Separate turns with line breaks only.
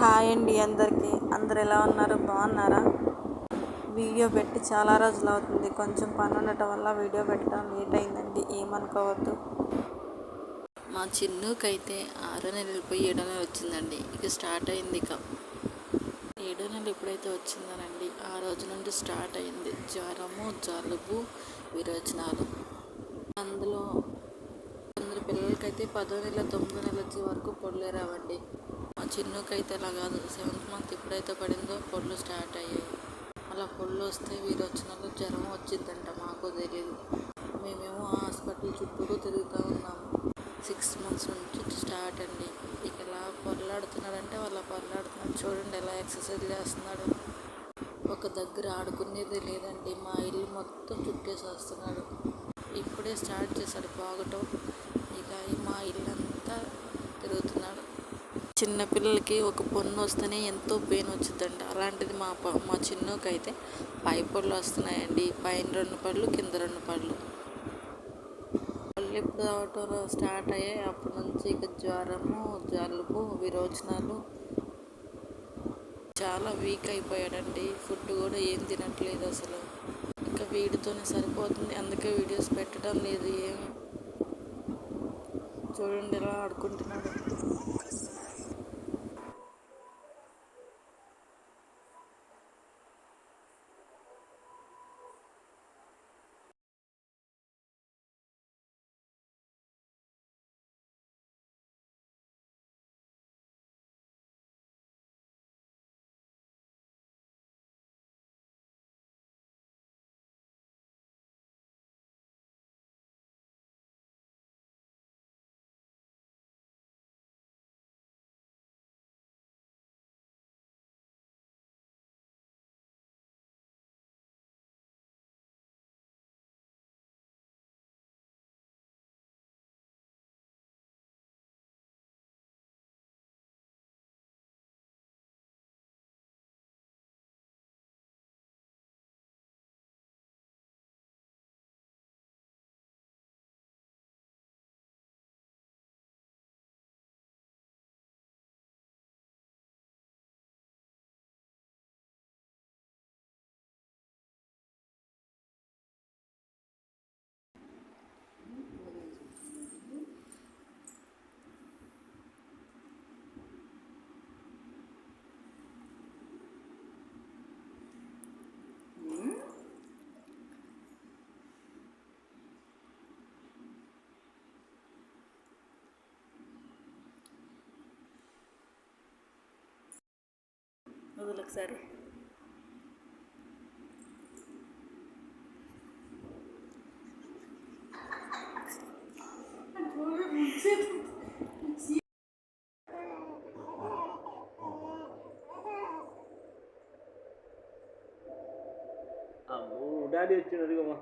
Hi అండి అందరికీ. అందరు ఎలా ఉన్నారు? బాగున్నారా? వీడియో పెట్టి చాలా రోజులు అవుతుంది. కొంచెం పని ఉండటం వల్ల వీడియో పెట్టడం లేట్ అయిందండి. ఏమనుకోవద్దు.
మా చిన్నుకైతే ఆరో నెలలు పోయి ఏడో నెల వచ్చిందండి. ఇక స్టార్ట్ అయింది ఇక. ఏడో నెల ఎప్పుడైతే వచ్చిందనండి ఆ రోజు నుండి స్టార్ట్ అయింది. జ్వరము జలుబు విరోచనాలు. అందులో కొందరు పిల్లలకైతే పదో నెల తొమ్మిదో నెల వచ్చే వరకు పొడలేరావండి చిన్నుకైతే అలా కాదు. సెవెంత్ మంత్ ఎప్పుడైతే పడిందో పొళ్ళు స్టార్ట్ అయ్యాయి. అలా పొళ్ళు వస్తే విరోచనాలు జ్వరం వచ్చిందంట మాకు తెలియదు మేమేమో హాస్పిటల్ చుట్టూ తిరుగుతూ ఉన్నాము. సిక్స్ మంత్స్ నుంచి స్టార్ట్ అండి. ఇక ఎలా పొరలాడుతున్నాడంటే వాళ్ళ పొరలాడుతున్నాడు చూడండి ఎలా ఎక్సర్సైజ్ చేస్తున్నాడు. ఒక దగ్గర ఆడుకునేది లేదండి. మా ఇల్లు మొత్తం చుట్టేసి వస్తున్నాడు ఇప్పుడే స్టార్ట్ చేశాడు. బాగటం. ఇక మా ఇల్లు అంతా చిన్నపిల్లలకి ఒక పొన్ను వస్తేనే ఎంతో పెయిన్ వచ్చిందండి అలాంటిది మా మా చిన్నకైతే పై పళ్ళు వస్తున్నాయండి. పైన రెండు పళ్ళు కింద రెండు పళ్ళు. పళ్ళు ఎప్పుడు రావటం స్టార్ట్ అయ్యాయి అప్పటి నుంచి ఇక జ్వరము జలుబు విరోచనాలు చాలా వీక్ అయిపోయాడండి. ఫుడ్ కూడా ఏం తినట్లేదు అసలు. ఇంకా వీడితోనే సరిపోతుంది. అందుకే వీడియోస్ పెట్టడం లేదు. ఏమి చూడండి ఎలా ఆడుకుంటున్నాడు. వదులు ఒకసారి.
అమ్మో డాడీ వచ్చినది అమ్మా.